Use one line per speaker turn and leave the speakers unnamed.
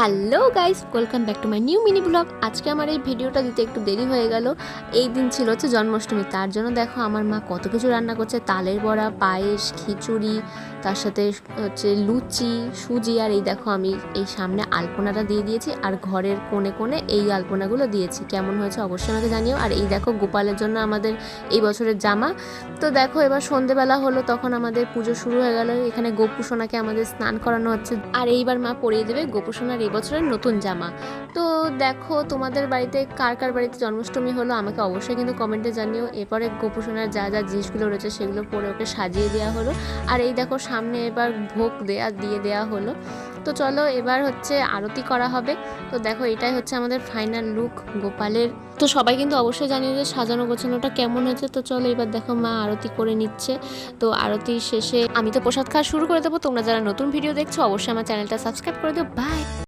Hello guys, welcome back to my new mini vlog. আজকে আমার এই ভিডিওটা দিতে একটু দেরি হয়ে গেল। এই দিন ছিল হচ্ছে জন্মাষ্টমী, তার জন্য দেখো আমার মা কত কিছু রান্না করছে। তালের বড়া, পায়েস, খিচুড়ি, তার সাথে হচ্ছে লুচি, সুজি, আর এই দেখো আমি এই সামনে আলপনাটা দিয়ে দিয়েছি, আর ঘরের কোণে কোণে এই আলপনাগুলো দিয়েছি। কেমন হয়েছে অবশ্যই আমাকে জানিও। আর এই দেখো গোপালের জন্য আমাদের এই বছরের জামা। তো দেখো এবার সন্ধেবেলা হলো, তখন আমাদের পুজো শুরু হয়ে গেল। এখানে গোপুসোনাকে আমাদের স্নান করানো হচ্ছে। আর এইবার মা পরিয়ে দেবে গোপুসোনার এই বছরের নতুন জামা। তো দেখো তোমাদের বাড়িতে কার কার বাড়িতে জন্মাষ্টমী হলো আমাকে অবশ্যই কিন্তু কমেন্টে জানিও। এরপরে গোপুসোনার যা যা জিনিসগুলো রয়েছে সেগুলো পরে ওকে সাজিয়ে দেওয়া হলো। আর এই দেখো সামনে এবার ভোগ দেয়া, দিয়ে দেওয়া হলো। তো চলো এবার হচ্ছে আরতি করা হবে। তো দেখো এটাই হচ্ছে আমাদের ফাইনাল লুক গোপালের। তো সবাই কিন্তু অবশ্যই জানিয়ে যে সাজানো গোছানোটা কেমন হয়েছে। তো চলো এবার দেখো মা আরতি করে নিচ্ছে। তো আরতির শেষে আমি তো প্রসাদ খাওয়া শুরু করে দেবো। তোমরা যারা নতুন ভিডিও দেখছ, অবশ্যই আমার চ্যানেলটা সাবস্ক্রাইব করে দিও। বাই